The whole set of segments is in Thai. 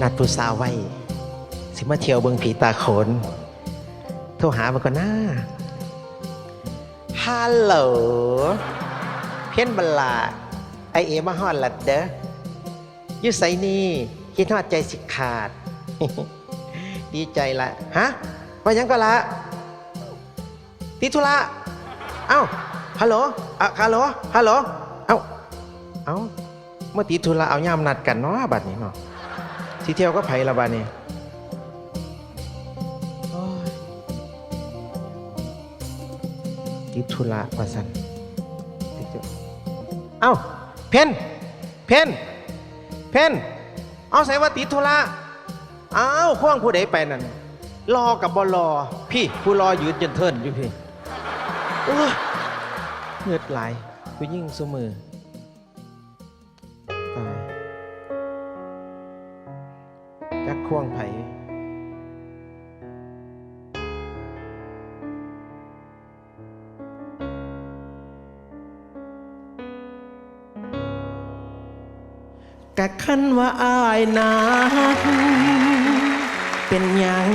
นัดผู้สาวไว้ สิมาเที่ยวเบิงผีตาโขน โทรหามันก็น่าฮัลโหล เพี้ยนบัลลาไอเอมาฮอดลัดเด้ออยุไสนี่คิดฮอดใจสิขาด ดีใจละฮะว่ายังก็ละติดธุระเอ้าฮัลโหลอะฮัลโหลฮัลโหลเอ้าเอ้าเมื่อติดธุระเอาย่ามนัดกันเนาะบัดนี้เนาะ ที่เที่ยวก็ไผละบัดนี้โอ้ยติดธุระว่าสันเอ้า เพนเพนเพนเอาใส่ว่าติดธุระเอ้าข่วงผู้ใดไปนั่นรอกับบอรอพี่ผู้รอยืนจนเทินอยู่พี่โอ้ยเงือดไหลผู้ยิ่งสมือ จักควงไผกะคันว่าอายนักเป็นยัง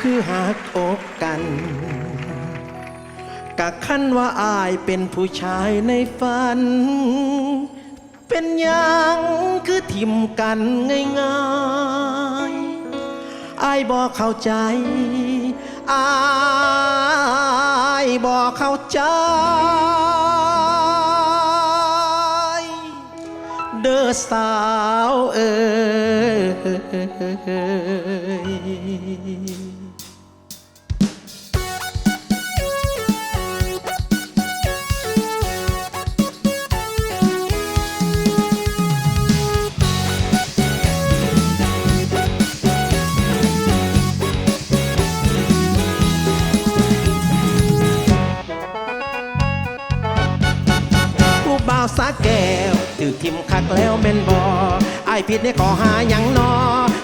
คือหักอกกันกะคันว่าอายเป็นผู้ชายในฝัน เป็นยังคือทิมกันง่ายายบอกเข้าใจอายบอกเข้าใจ เด้อสาวเอ๋ย คักแล้วเม่นบอไอายผิดในขอหาหยังนอ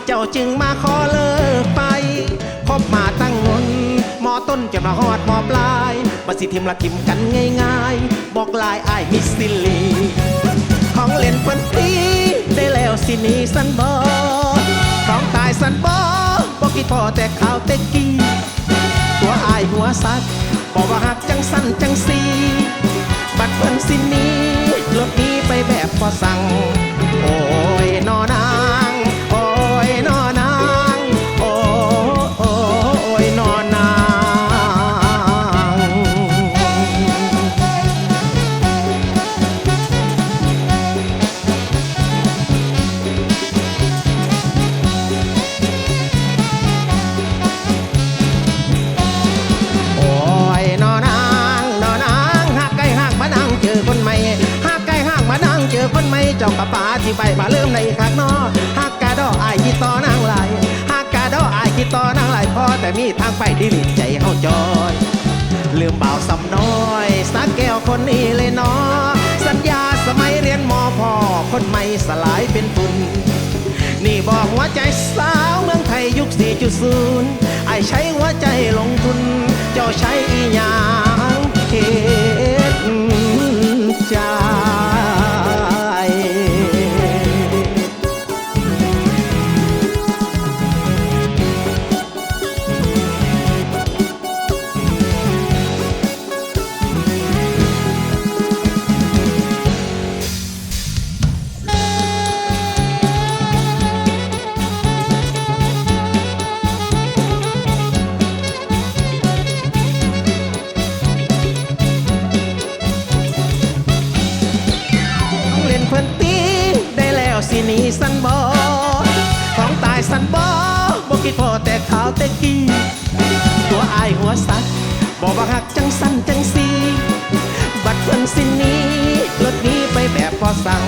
เจ้าจึงมาขอเลิกไปคบมาตั้งงนมอต้นจะมาหอดมอปลายมาสิทิมละทิมกันง่ายๆ บอกลายไอายมิสซิลี ของเล่นเปิ้นตีได้แล้วสินีสันบอของตายสันบอบอกกี่พอแต่ข่าวแต่กี้หัวอายหัวสัตว์บอกว่าหักจังสั้นจังสีบัดเพิ่นสินี้ เจอคนใหม่เจ้ากะป๋าที่ไปมาเริ่มในคักนอหากกะดออายคิดต่อนางไหลายหากกะดออายคิดต่อนางไหลพอแต่มีทางไปดิลิใจเฮาจอยลืมเบาสำน้อย สักแก้วคนนี้เลยเนาะสัญญาสมัยเรียนมอพอคนใหม่สลายเป็นฝุ่นนี่บอกหัวใจสาวเมืองไทยยุค 4.0ไอใช้หัวใจลงทุน เจ้าใช้อีหยัง นี่สันบอของตายสันบอบอกกิดพอแต่ขาวแต่กี้ตัวอายหัวสักบอกว่าหักจังสันจังสีบัดเพิ่นสิหนี้รถนี้ไปแบบพอสั่ง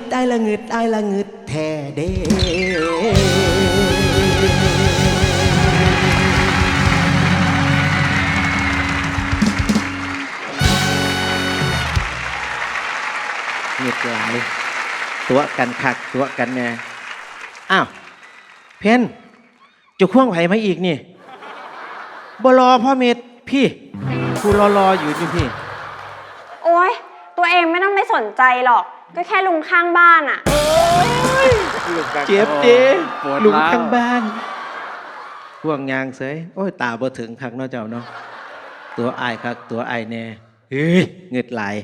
ดได้ละงึดได้ละงึดแท้เด้เงียบหลายตัวกันขักตัวกันแน่อ้าว เพนจะข่วงไผ่มาอีกนี่บรอพ่อเมดพี่ครูรอรออยู่อยู่พี่ โอ้ยตัวเองไม่ต้องไปสนใจหรอก ก็แค่ลุงข้างบ้านอะเจ็บเด้ปวดลุงร้าวข้างบ้านห่วงยางเสยโอ้ยตาบ่ถึงคักเนาะเจ้าเนาะตัวอายคักตัวอายแน่เฮ้ยเงึดไหลาย